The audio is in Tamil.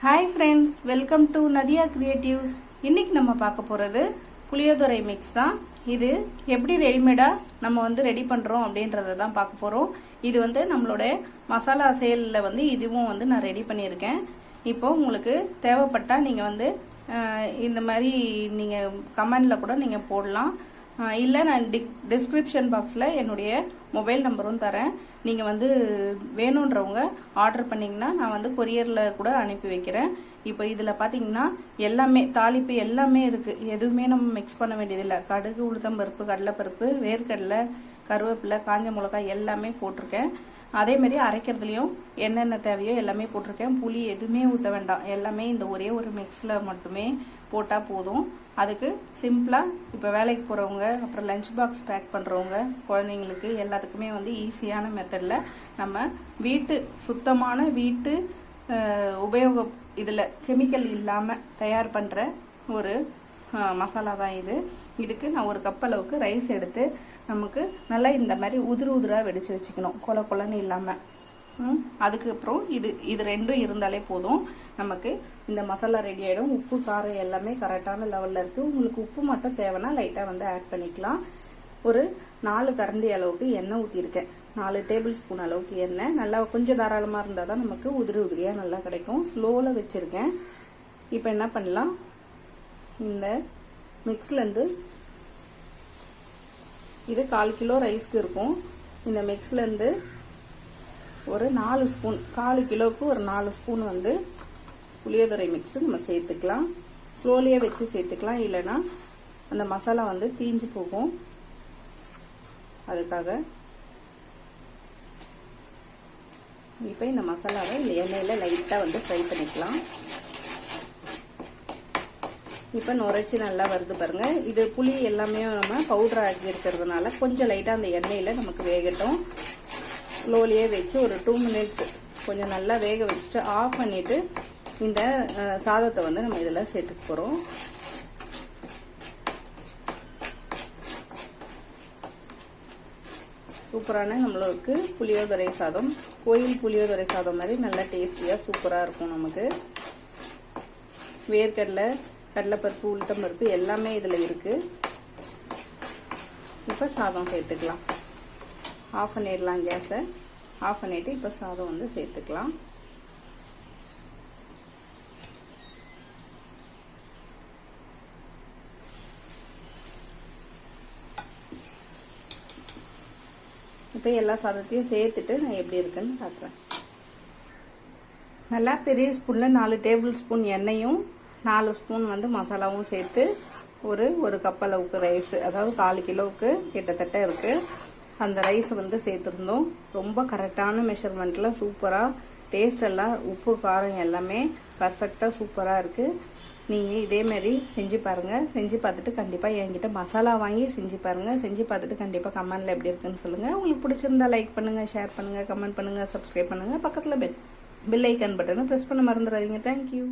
Hi friends welcome to Nadiya creatives இன்றைக்கி நம்ம பார்க்க போகிறது புளியோதரை மிக்ஸ் தான். இது எப்படி ரெடிமேடாக நம்ம வந்து ரெடி பண்ணுறோம் அப்படின்றத தான் பார்க்க போகிறோம் இது வந்து நம்மளோட மசாலா சேலில் வந்து இதுவும் வந்து நான் ரெடி பண்ணியிருக்கேன். இப்போ உங்களுக்கு தேவைப்பட்டால் நீங்கள் வந்து இந்த மாதிரி நீங்கள் கமெண்டில் கூட நீங்கள் போடலாம். இல்லை நான் டிக் டிஸ்கிரிப்ஷன் பாக்ஸில் என்னுடைய மொபைல் நம்பரும் தரேன். நீங்கள் வந்து வேணுன்றவங்க ஆர்டர் பண்ணிங்கன்னா நான் வந்து கொரியரில் கூட அனுப்பி வைக்கிறேன். இப்போ இதில் பார்த்தீங்கன்னா எல்லாமே தாளிப்பு எல்லாமே இருக்குது எதுவுமே நம்ம மிக்ஸ் பண்ண வேண்டியதில்லை. கடுகு உளுத்தம்பருப்பு கடலைப்பருப்பு வேர்க்கடலை கருவேப்பிலை காஞ்ச மிளகாய் எல்லாமே போட்டிருக்கேன். அதேமாரி அரைக்கிறதுலையும் என்னென்ன தேவையோ எல்லாமே போட்டிருக்கேன். புளி எதுவுமே ஊற்ற வேண்டாம். எல்லாமே இந்த ஒரே ஒரு மிக்ஸில் மட்டுமே போட்டால் போதும். அதுக்கு சிம்பிளாக இப்போ வேலைக்கு போகிறவங்க அப்புறம் லஞ்ச் பாக்ஸ் பேக் பண்ணுறவங்க குழந்தைங்களுக்கு எல்லாத்துக்குமே வந்து ஈஸியான மெத்தடில் நம்ம வீட்டு சுத்தமான வீட்டு உபயோக இதில் கெமிக்கல் இல்லாமல் தயார் பண்ணுற ஒரு மசாலா தான் இது. இதுக்கு நான் ஒரு கப் அளவுக்கு ரைஸ் எடுத்து நமக்கு நல்லா இந்த மாதிரி உதிரு உதிராக வெடித்து வச்சுக்கணும். கொல கொலன்னு இல்லாமல் அதுக்கப்புறம் இது இது ரெண்டும் இருந்தாலே போதும். நமக்கு இந்த மசாலா ரெடி ஆகிடும் உப்பு காரம் எல்லாமே கரெக்டான லெவலில் இருக்குது உங்களுக்கு உப்பு மட்டும் தேவைன்னா லைட்டாக வந்து ஆட் பண்ணிக்கலாம். ஒரு நாலு கரண்டி அளவுக்கு எண்ணெய் ஊற்றிருக்கேன் நாலு டேபிள் ஸ்பூன் அளவுக்கு எண்ணெய். நல்லா கொஞ்சம் தாராளமாக இருந்தால் தான் நமக்கு உதிரி உதிரியாக நல்லா கிடைக்கும். ஸ்லோவில் வச்சுருக்கேன். இப்போ என்ன பண்ணலாம்? இந்த மிக்ஸ்லேருந்து இது கால் கிலோ ரைஸ்க்கு இருக்கும். இந்த மிக்ஸ்லேருந்து ஒரு நாலு ஸ்பூன் காலு கிலோவுக்கு ஒரு நாலு ஸ்பூன் வந்து புளியோதரை மிக்ஸு நம்ம சேர்த்துக்கலாம். ஸ்லோலியாக வச்சு சேர்த்துக்கலாம். இல்லைன்னா அந்த மசாலா வந்து தீஞ்சு போகும். அதுக்காக இப்போ இந்த மசாலாவை இந்த எண்ணெயில் லைட்டாக வந்து ஃப்ரை பண்ணிக்கலாம். இப்போ நுரைச்சி நல்லா வருது பாருங்கள் இது புளி எல்லாமே நம்ம பவுடர் ஆக்கி இருக்கிறதுனால கொஞ்சம் லைட்டாக அந்த எண்ணெயில் நமக்கு வேகட்டும். ஸ்லோலியே வச்சு ஒரு டூ மினிட்ஸ் கொஞ்சம் நல்லா வேக வச்சுட்டு ஆஃப் பண்ணிவிட்டு இந்த சாதத்தை வந்து நம்ம இதில் சேர்த்துக்க போகிறோம் சூப்பரான நம்மளுக்கு புளியோதரை சாதம். கோயில் புளியோதரை சாதம் மாதிரி நல்லா டேஸ்டியாக சூப்பராக இருக்கும் நமக்கு. வேர்க்கடலை கடலைப்பருப்பு உளுத்தம்பருப்பு எல்லாமே இதில் இருக்குது இப்போ சாதம் சேர்த்துக்கலாம். ஆஃப் பண்ணிடலாம் கேஸை ஆஃப் பண்ணிவிட்டு இப்போ சாதம் வந்து சேர்த்துக்கலாம். இப்போ எல்லா சாதத்தையும் சேர்த்துட்டு நான் எப்படி இருக்குன்னு பார்க்குறேன். நல்லா பெரிய ஸ்பூனில் நாலு டேபிள் ஸ்பூன் எண்ணெயும் நாலு ஸ்பூன் வந்து மசாலாவும் சேர்த்து ஒரு ஒரு கப் அளவுக்கு ரைஸ் அதாவது கால் கிலோவுக்கு கிட்டத்தட்ட இருக்குது அந்த ரைஸ் வந்து சேர்த்துருந்தோம். ரொம்ப கரெக்டான மெஷர்மெண்ட்டில் சூப்பராக டேஸ்ட் எல்லாம் உப்பு காரம் எல்லாமே பர்ஃபெக்டாக சூப்பராக இருக்குது நீங்கள் இதேமாரி செஞ்சு பாருங்கள் செஞ்சு பார்த்துட்டு கண்டிப்பாக என்கிட்ட மசாலா வாங்கி செஞ்சு பாருங்கள் செஞ்சு பார்த்துட்டு கண்டிப்பாக கமெண்டில் எப்படி இருக்குன்னு சொல்லுங்கள் உங்களுக்கு பிடிச்சிருந்தா லைக் பண்ணுங்கள் ஷேர் பண்ணுங்கள் கமெண்ட் பண்ணுங்கள் சப்ஸ்கிரைப் பண்ணுங்கள் பக்கத்தில் பெல் பெல் ஐக்கன் பட்டனை ப்ரெஸ் பண்ண மறந்துடாதீங்க. Thank you